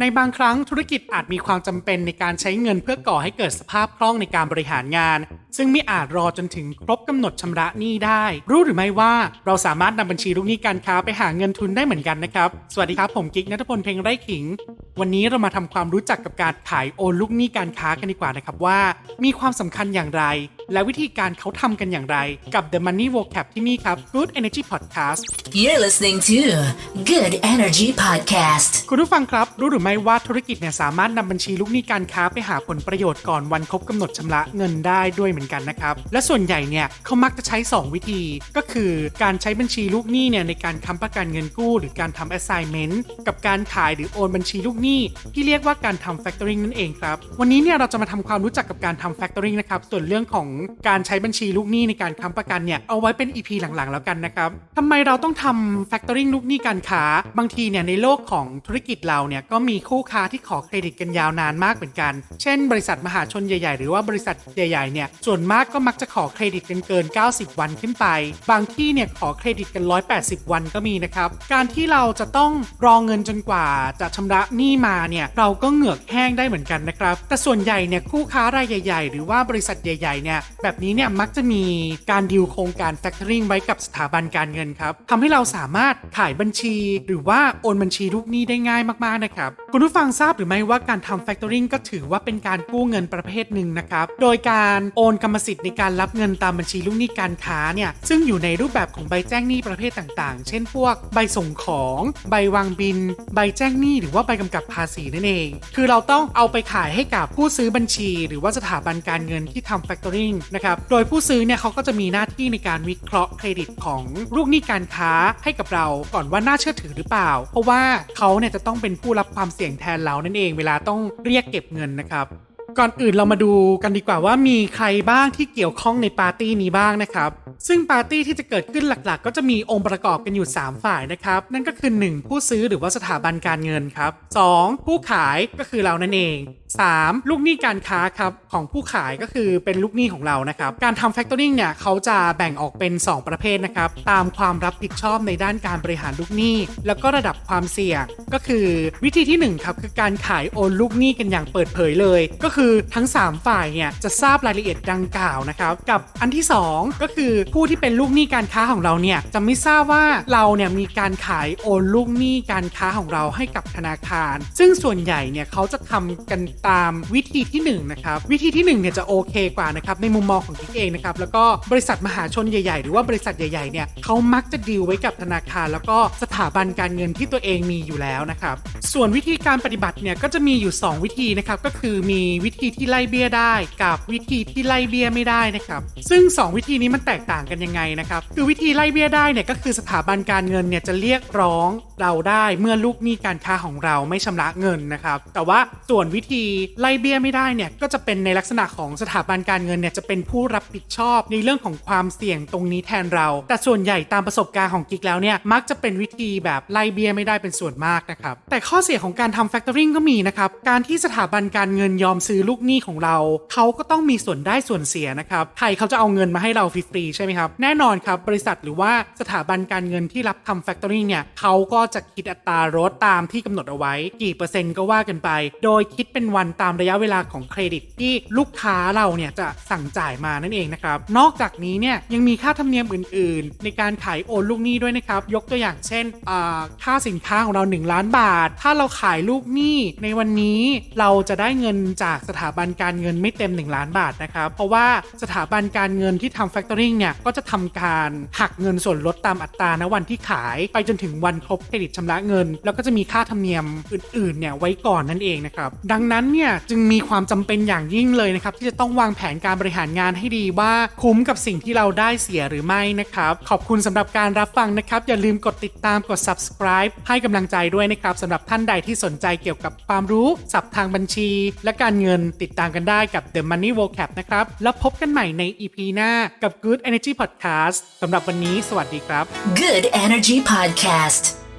ในบางครั้งธุรกิจอาจมีความจำเป็นในการใช้เงินเพื่อก่อให้เกิดสภาพคล่องในการบริหารงาน ซึ่งไม่อาจรอจนถึงครบกำหนดชำระหนี้ได้ รู้หรือไม่ว่าเราสามารถนำบัญชีลูกหนี้การค้าไปหาเงินทุนได้เหมือนกันนะครับ สวัสดีครับผมกิ๊กนัทพลเพ็งไร่ขิง วันนี้เรามาทำความรู้จักกับการขายโอนลูกหนี้การค้ากันดีกว่านะครับว่า มีความสำคัญอย่างไร และวิธีการเขาทำกันอย่างไร กับ The Money Vocab ที่นี่ครับ Good Energy Podcast You're listening to Good Energy Podcast. คุณผู้ฟังครับรู้หรือไม่ว่าธุรกิจเนี่ยสามารถนำบัญชีลูกหนี้การค้าไปหาผลประโยชน์ก่อนวันครบกำหนดชำระเงินได้ด้วยเหมือนกันนะครับและส่วนใหญ่เนี่ยเขามักจะใช้ 2 วิธี ก็คือการใช้บัญชีลูกหนี้เนี่ยในการค้ำประกันเงินกู้ หรือการทำ assignment กับการขายหรือโอนบัญชีลูกหนี้ ที่เรียกว่าการทำ factoring นั่นเองครับ วันนี้เนี่ยเราจะมาทำความรู้จักกับการทำ factoring นะครับส่วนเรื่องของการใช้บัญชีลูกหนี้ในการค้ำประกันเนี่ยเอาไว้เป็น EP หลังๆ แล้วกันนะครับทำไมเราต้องทำ factoring ลูกหนี้การค้า บางทีเนี่ยในโลกของธุรกิจเราเนี่ยก็มีีคู่ค้าที่ขอเครดิตกันยาวนานมากเหมือนกัน เช่น บริษัทมหาชนใหญ่ๆ หรือว่าบริษัทใหญ่ๆเนี่ยส่วนมากก็มักจะขอเครดิตกันเกิน 90 วันขึ้นไป บางที่เนี่ยขอเครดิตกัน 180 วันก็มีนะครับ การที่เราจะต้องรองเงินจนกว่าจะชำระหนี้มาเนี่ยเราก็เหงือกแห้งได้เหมือนกันนะครับ แต่ส่วนใหญ่เนี่ยคู่ค้ารายใหญ่ ๆ หรือว่าบริษัทใหญ่ๆเนี่ยแบบนี้เนี่ยมักจะมีการดิวโครงการ factoring ไว้กับสถาบันการเงินครับทำให้เราสามารถขายบัญชี หรือว่าโอนบัญชีลูกหนี้ได้ง่ายมากๆนะครับ คุณผู้ฟังทราบหรือไม่ว่าการทำ factoring ก็ถือว่าเป็นการกู้เงินประเภทหนึ่งนะครับ โดยการโอนกรรมสิทธิ์ในการรับเงินตามบัญชีลูกหนี้การค้าเนี่ย ซึ่งอยู่ในรูปแบบของใบแจ้งหนี้ประเภทต่างๆ เช่นพวกใบส่งของ ใบวางบิน ใบแจ้งหนี้หรือว่าใบกำกับภาษีนั่นเอง คือเราต้องเอาไปขายให้กับผู้ซื้อบัญชี หรือว่าสถาบันการเงินที่ทำ factoring นะครับ โดยผู้ซื้อเนี่ยเขาก็จะมีหน้าที่ในการวิเคราะห์เครดิตของลูกหนี้การค้าให้กับเรา ก่อนว่าน่าเชื่อถือหรือเปล่า เพราะว่าเขาเนี่ยจะต้องเป็นผู้รับความเสสียงแทนเรานั่นเองเวลาต้องเรียกเก็บเงินนะครับ ก่อนอื่นเรามาดูกันดีกว่าว่ามีใครบ้างที่เกี่ยวข้องในปาร์ตี้นี้บ้างนะครับ ซึ่งปาร์ตี้ที่จะเกิดขึ้นหลักๆ ก็จะมีองค์ประกอบกันอยู่ 3 ฝ่ายนะครับ นั่นก็คือ 1 ผู้ซื้อหรือว่าสถาบันการเงินครับ 2 ผู้ขายก็คือเรานั่นเอง 3. ลูกหนี้การค้าครับของผู้ขายก็คือเป็นลูกหนี้ของเรานะครับ การทำ factoring เนี่ยเขาจะแบ่งออกเป็น 2 ประเภทนะครับ ตามความรับผิดชอบในด้านการบริหารลูกหนี้ แล้วก็ระดับความเสี่ยงก็คือวิธีที่ 1 ครับ คือการขายโอนลูกหนี้กันอย่างเปิดเผยเลย ก็คือทั้ง 3 ฝ่ายเนี่ยจะทราบรายละเอียดดังกล่าวนะครับกับอันที่ 2 ก็คือผู้ที่เป็นลูกหนี้การค้าของเราเนี่ยจะไม่ทราบว่าเราเนี่ยมีการขายโอนลูกหนี้การค้าของเราให้กับธนาคาร ซึ่งส่วนใหญ่เนี่ยเขาจะทำกันตามวิธีที่1นะครับวิธีที่1เนี่ยจะโอเคกว่านะครับในมุมมองของกิ๊กเองนะครับแล้วก็บริษัทมหาชนใหญ่ๆ หรือว่าบริษัทใหญ่ๆเนี่ยเขามักจะดีลไว้กับธนาคาร แล้วก็สถาบันการเงินที่ตัวเองมีอยู่แล้วนะครับส่วนวิธีการปฏิบัติเนี่ยก็จะมีอยู่ 2 วิธีนะครับก็คือมีวิธีที่ไล่เบี้ยได้ กับวิธีที่ไล่เบี้ยไม่ได้นะครับซึ่ง 2 วิธีนี้มันแตกต่างกันยังไงนะครับคือวิธีไล่เบี้ยได้เนี่ยก็คือสถาบันการเงินเนี่ยจะเรียกร้อง เราได้เมื่อลูกหนี้การค้าของเราไม่ชำระเงินนะครับ แต่ว่าส่วนวิธีไล่เบี้ยไม่ได้เนี่ยก็จะเป็นในลักษณะของสถาบันการเงินเนี่ยจะเป็นผู้รับผิดชอบในเรื่องของความเสี่ยงตรงนี้แทนเรา แต่ส่วนใหญ่ตามประสบการณ์ของกิ๊กแล้วเนี่ยมักจะเป็นวิธีแบบไล่เบี้ยไม่ได้เป็นส่วนมากนะครับ แต่ข้อเสียของการทำ factoring ก็มีนะครับ การที่สถาบันการเงินยอมซื้อลูกหนี้ของเรา เขาก็ต้องมีส่วนได้ส่วนเสียนะครับใครเขาจะเอาเงินมาให้เราฟรีๆใช่ไหมครับ แน่นอนครับบริษัทหรือว่าสถาบันการเงินที่รับทำ factoring เนี่ยเขาก็จะคิดอัตราลดตามที่กำหนดเอาไว้ กี่เปอร์เซ็นต์ก็ว่ากันไป โดยคิดเป็นวันตามระยะเวลาของเครดิตที่ลูกค้าเราเนี่ยจะสั่งจ่ายมานั่นเองนะครับ นอกจากนี้เนี่ยยังมีค่าธรรมเนียมอื่น ๆ ในการขายโอนลูกหนี้ด้วยนะครับ ยกตัวอย่างเช่นอ่าค่าสินค้าของเรา 1 ล้านบาท ถ้าเราขายลูกหนี้ในวันนี้เราจะได้เงินจากสถาบันการเงินไม่เต็ม 1 ล้านบาทนะครับ เพราะว่าสถาบันการเงินที่ทำ factoring เนี่ยก็จะทำการหักเงินส่วนลดตามอัตราณวันที่ขายไปจนถึงวันครบเครดิตชำระเงิน แล้วก็จะมีค่าธรรมเนียมอื่นๆเนี่ยไว้ก่อนนั่นเองนะครับดังนั้นเนี่ยจึงมีความจำเป็นอย่างยิ่งเลยนะครับที่จะต้องวางแผนการบริหารงานให้ดีว่าคุ้มกับสิ่งที่เราได้เสียหรือไม่นะครับขอบคุณสำหรับการรับฟังนะครับอย่าลืมกดติดตามกด subscribe ให้กำลังใจด้วยนะครับสำหรับท่านใดที่สนใจเกี่ยวกับความรู้ศัพท์ทางบัญชี และการเงินติดตามกันได้กับ The Money Vocab นะครับแล้วพบกันใหม่ใน EP หน้ากับ Good Energy Podcast สำหรับวันนี้สวัสดีครับ Good Energy Podcast.